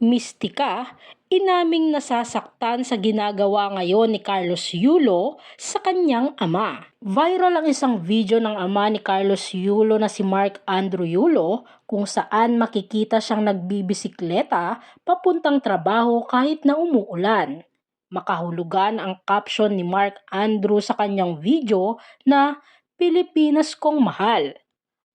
Mistika, inaming nasasaktan sa ginagawa ngayon ni Carlos Yulo sa kanyang ama. Viral ang isang video ng ama ni Carlos Yulo na si Mark Andrew Yulo kung saan makikita siyang nagbibisikleta papuntang trabaho kahit na umuulan. Makahulugan ang caption ni Mark Andrew sa kanyang video na Pilipinas kong mahal.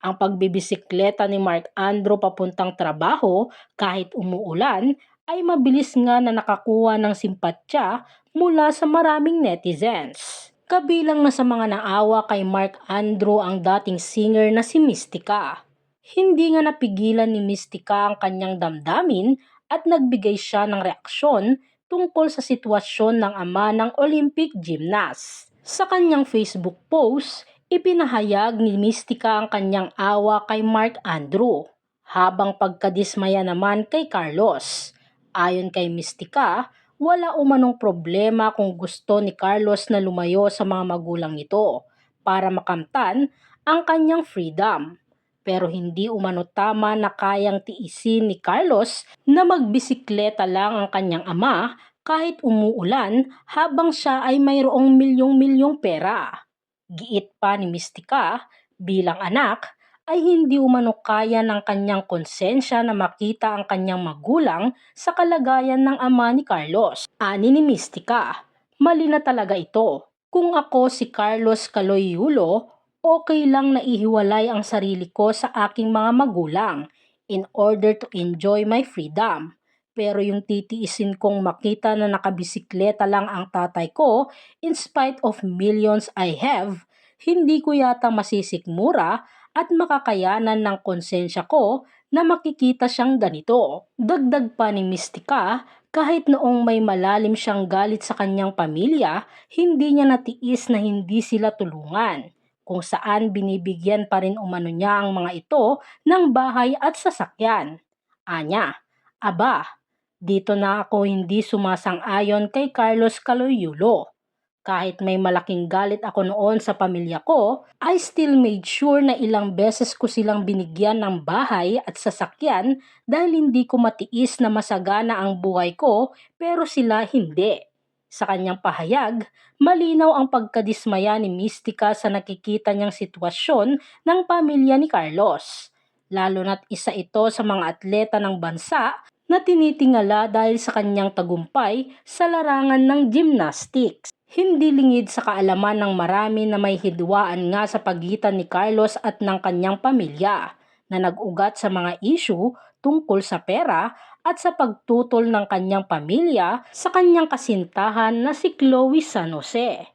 Ang pagbibisikleta ni Mark Andrew papuntang trabaho kahit umuulan ay mabilis nga na nakakuha ng simpatya mula sa maraming netizens. Kabilang na sa mga naawa kay Mark Andrew ang dating singer na si Mystica. Hindi nga napigilan ni Mystica ang kanyang damdamin at nagbigay siya ng reaksyon tungkol sa sitwasyon ng ama ng Olympic gymnast. Sa kanyang Facebook post, Ipinahayag ni Mystica ang kanyang awa kay Mark Andrew, habang pagkadismaya naman kay Carlos. Ayon kay Mystica, wala umanong problema kung gusto ni Carlos na lumayo sa mga magulang nito para makamtan ang kanyang freedom. Pero hindi umano tama na kayang tiisin ni Carlos na magbisikleta lang ang kanyang ama kahit umuulan habang siya ay mayroong milyong-milyong pera. Giit pa ni Mystica, bilang anak, ay hindi umano kaya ng kanyang konsensya na makita ang kanyang magulang sa kalagayan ng ama ni Carlos. Ani ni Mystica, mali na talaga ito. Kung ako si Carlos Caloy Yulo, okay lang na ihiwalay ang sarili ko sa aking mga magulang in order to enjoy my freedom. Pero yung titiisin kong makita na nakabisikleta lang ang tatay ko in spite of millions I have, hindi ko yata masisikmura at makakayanan ng konsensya ko na makikita siyang ganito. Dagdag pa ni Mystica, kahit noong may malalim siyang galit sa kanyang pamilya, hindi niya natiis na hindi sila tulungan kung saan binibigyan pa rin umano niya ang mga ito ng bahay at sasakyan. Anya, aba, dito na ako hindi sumasang-ayon kay Carlos Caloyulo. Kahit may malaking galit ako noon sa pamilya ko, I still made sure na ilang beses ko silang binigyan ng bahay at sasakyan dahil hindi ko matiis na masagana ang buhay ko pero sila hindi. Sa kanyang pahayag, malinaw ang pagkadismaya ni Mystica sa nakikita niyang sitwasyon ng pamilya ni Carlos. Lalo na't isa ito sa mga atleta ng bansa na tinitingala dahil sa kanyang tagumpay sa larangan ng gymnastics. Hindi lingid sa kaalaman ng marami na may hidwaan nga sa pagitan ni Carlos at ng kanyang pamilya na nag-ugat sa mga issue tungkol sa pera at sa pagtutol ng kanyang pamilya sa kanyang kasintahan na si Chloe San Jose.